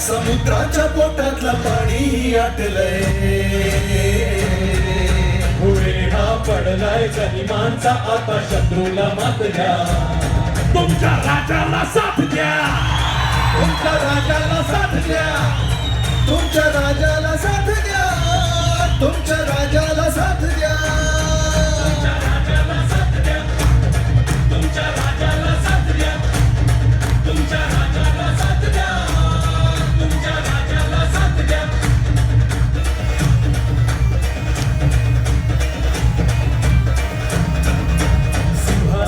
समुद्राच्या पोटातलं पाणी आटलंय. पुढे हा पडलाय गनिमांचा आता शत्रूला मात द्या. तुमच्या राजाला साथ द्या. तुमच्या राजाला साथ द्या. तुमच्या राजाला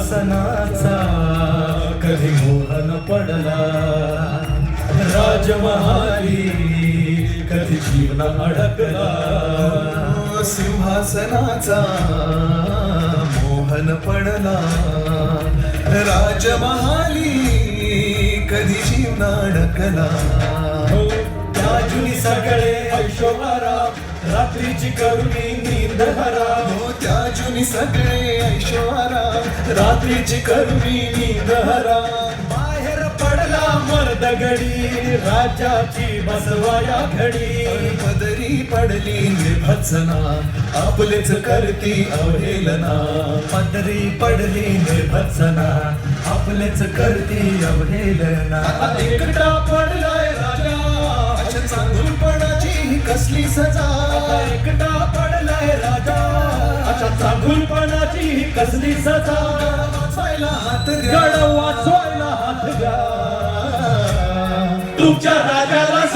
शासनाचा कधी मोहन पडला? राजमहारी कधी जीवन अडकला? सिंहासनाचा मोहन पडला? राजमहाली कधी जीवन अडकला? हो, त्या जुनी सगळे ऐशोभारा रात्रीची करुणी नींद हरा. हो त्या जुनी सगळे ऐश्वरा रात्रीची करुणी नींद हरा. बाहेर पडला मर्द घडी राजाची बसवाया घडी. पदरी पडली निर्भत्सना आपलेच करती अवहेलना. पदरी पडली निर्भत्सना आपलेच करती अवहेलना. एकटा अशा चांगुलपणाची कसली सजा? एकटा पडलाय राजा. अशा चांगुलपणाची कसली सजा? वाचवायला हात द्या. गड वाचवायला हात द्या. तुमच्या राजाला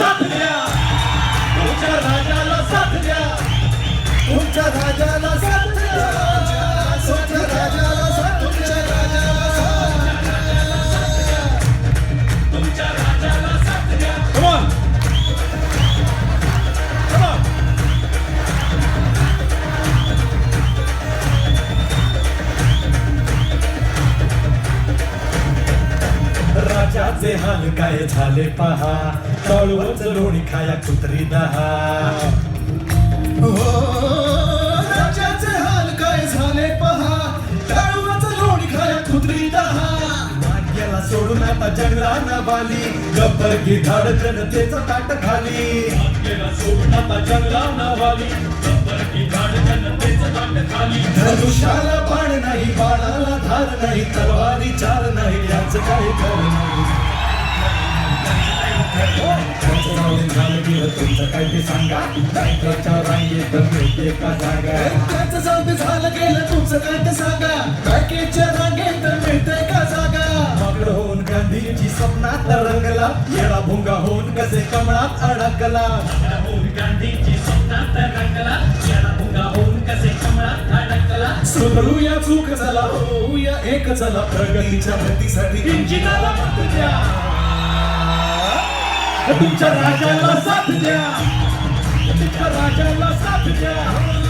हो, राजाचे हाल काय झाले पहा? तळवच लोणी खाया कुत्री दहा. हो हाल काय झाले पहा? लोणी खाया दहा. सोडून आता जंगला बाली. गब्बर गिधाड जनतेचं ताट खाली. सोडून आता जंगला नावाली गब्बर की धाड जनतेचं ताट खाली. धनुष्याला बाण नाही बाणाला धार नाही तलवारीच्या नाही याच काही खरं नाही तुमचं झालं गेलं तुमचं काय ते सांगा? बँकेच्या रांगेत मिळते का जागा त्याचं जाऊ दे झालं गेलं तुमचं काय ते सांगा बँकेच्या रांगेत मिळतंय का जागा माकड होऊन गांधीची स्वप्नात रंगला येडा भुंगा होऊन कसे कमळात अडकला होऊन गांधीची स्वप्नात सुधरूया चूक चला होऊया एक चला प्रगतीच्या भरतीसाठी इंजिनाला मत द्या. तुमच्या राजाला साथ द्या. तुमच्या राजाला साथ द्या.